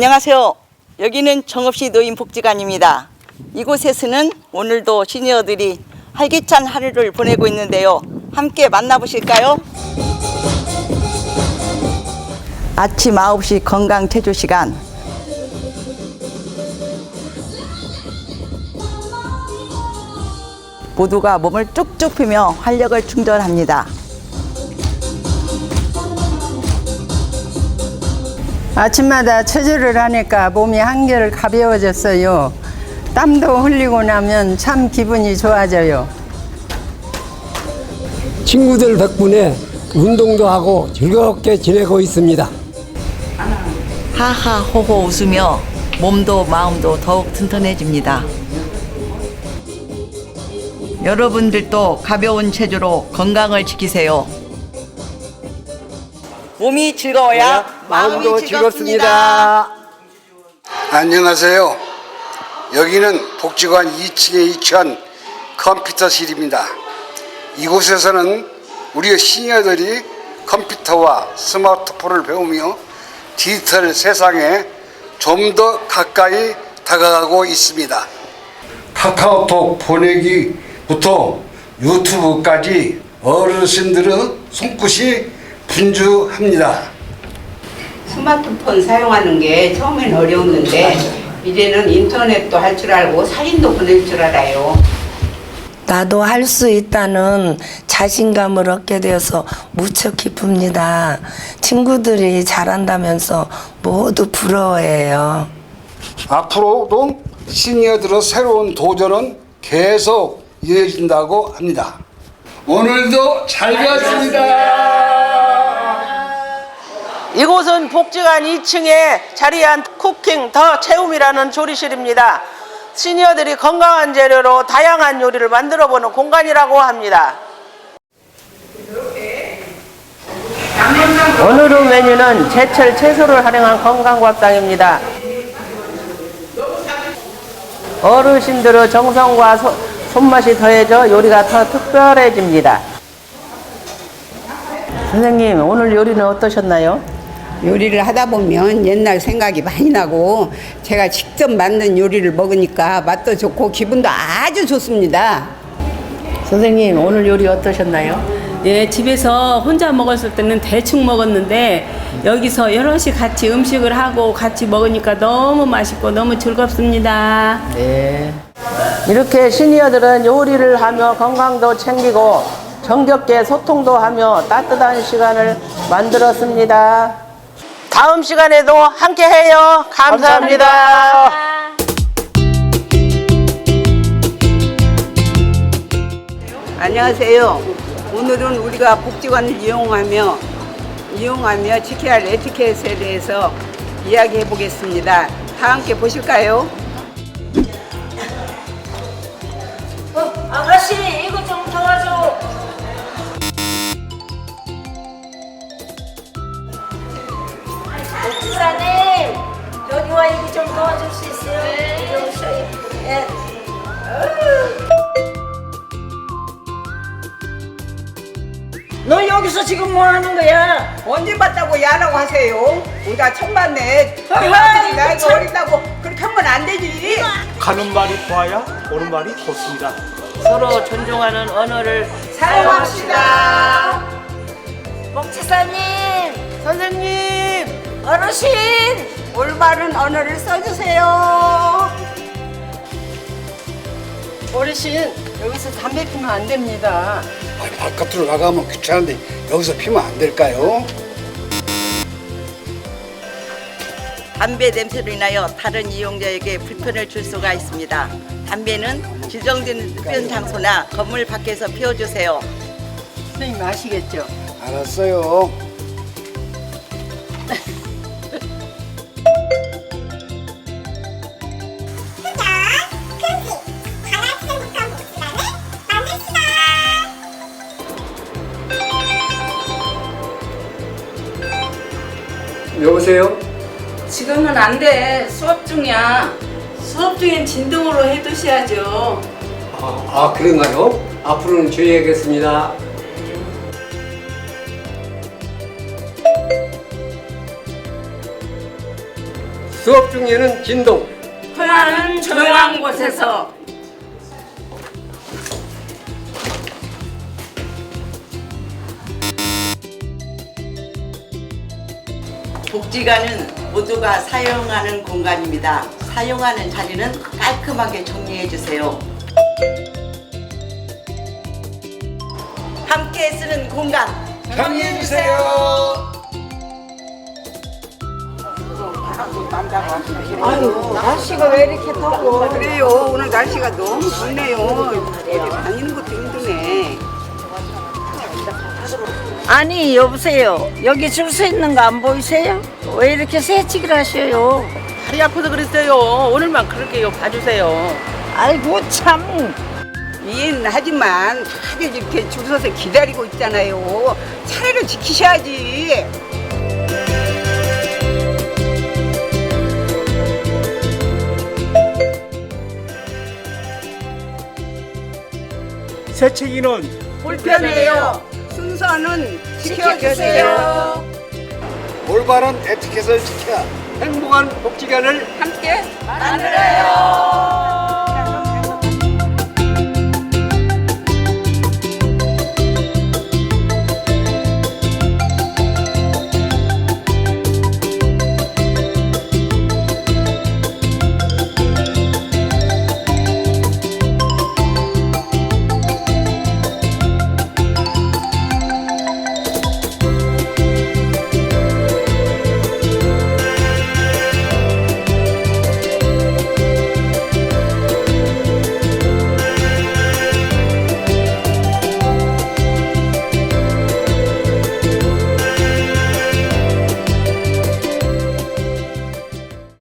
안녕하세요. 여기는 정읍시 노인 복지관입니다. 이곳에서는 오늘도 시니어들이 활기찬 하루를 보내고 있는데요. 함께 만나보실까요? 아침 9시 건강 체조 시간. 모두가 몸을 쭉쭉 펴며 활력을 충전합니다. 아침마다 체조를 하니까 몸이 한결 가벼워졌어요. 땀도 흘리고 나면 참 기분이 좋아져요. 친구들 덕분에 운동도 하고 즐겁게 지내고 있습니다. 하하호호 웃으며 몸도 마음도 더욱 튼튼해집니다. 여러분들도 가벼운 체조로 건강을 지키세요. 몸이 즐거워야 마음이 즐겁습니다. 안녕하세요. 여기는 복지관 2층에 위치한 컴퓨터실입니다. 이곳에서는 우리 시니어들이 컴퓨터와 스마트폰을 배우며 디지털 세상에 좀 더 가까이 다가가고 있습니다. 카카오톡 보내기부터 유튜브까지 어르신들의 손끝이 분주합니다. 스마트폰 사용하는 게 처음엔 어려웠는데 이제는 인터넷도 할 줄 알고 사진도 보낼 줄 알아요. 나도 할 수 있다는 자신감을 얻게 되어서 무척 기쁩니다. 친구들이 잘한다면서 모두 부러워해요. 앞으로도 시니어들의 새로운 도전은 계속 이어진다고 합니다. 오늘도 잘 배웠습니다. 이곳은 복지관 2층에 자리한 쿠킹 더 체움이라는 조리실입니다. 시니어들이 건강한 재료로 다양한 요리를 만들어 보는 공간이라고 합니다. 오늘의 메뉴는 제철 채소를 활용한 건강밥상입니다. 어르신들의 정성과 소- 손맛이 더해져 요리가 더 특별해집니다. 선생님, 오늘 요리는 어떠셨나요? 요리를 하다 보면 옛날 생각이 많이 나고 제가 직접 만든 요리를 먹으니까 맛도 좋고 기분도 아주 좋습니다. 선생님, 오늘 요리 어떠셨나요? 예, 집에서 혼자 먹었을 때는 대충 먹었는데 여기서 여럿이 같이 음식을 하고 같이 먹으니까 너무 맛있고 너무 즐겁습니다. 네. 이렇게 시니어들은 요리를 하며 건강도 챙기고 정겹게 소통도 하며 따뜻한 시간을 만들었습니다. 다음 시간에도 함께 해요. 감사합니다. 안녕하세요. 오늘은 우리가 복지관을 이용하며 이용하며 지켜야 할 에티켓에 대해서 이야기해 보겠습니다. 다 함께 보실까요? 아가씨 좀 도와줄 수 있어요? 네. 오셔요. 예. 너 여기서 지금 뭐 하는 거야? 언제 봤다고 야라고 하세요? 우리가 처음 봤네. 아이고, 내가 나이가 참. 어리다고 그렇게 하면 안 되지. 가는 말이 고와야 오는 말이 좋습니다. 서로 존중하는 언어를 사용합시다. 목지사님, 선생님 어르신. 올바른 언어를 써주세요. 어르신, 여기서 담배 피면 안 됩니다. 아니, 바깥으로 나가면 귀찮은데 여기서 피면 안 될까요? 담배 냄새로 인하여 다른 이용자에게 불편을 줄 수가 있습니다. 담배는 지정된 흡연 장소나 건물 밖에서 피워주세요. 선생님 아시겠죠? 알았어요. 여보세요? 지금은 안 돼. 수업 중이야. 수업 중엔 진동으로 해두셔야죠. 아, 아 그런가요? 앞으로는 주의하겠습니다. 수업 중에는 진동, 편안한 조용한 곳에서 복지관은 모두가 사용하는 공간입니다. 사용하는 자리는 깔끔하게 정리해 주세요. 함께 쓰는 공간 정리해 주세요. 날씨가 왜 이렇게 더워? 그래요. 오늘 날씨가 너무 덥네요. 다니는 것도 힘드네. 아니 여보세요 여기 줄 서 있는 거 안 보이세요? 왜 이렇게 새치기를 하셔요? 다리 아파서 그랬어요. 오늘만 그럴게요. 봐주세요. 아이고 참 이해는 하지만 다들 이렇게 줄 서서 기다리고 있잖아요. 차례를 지키셔야지. 세채기는 불편해요. 순서는 지켜주세요. 올바른 에티켓을 지켜 행복한 복지관을 함께 만들어요.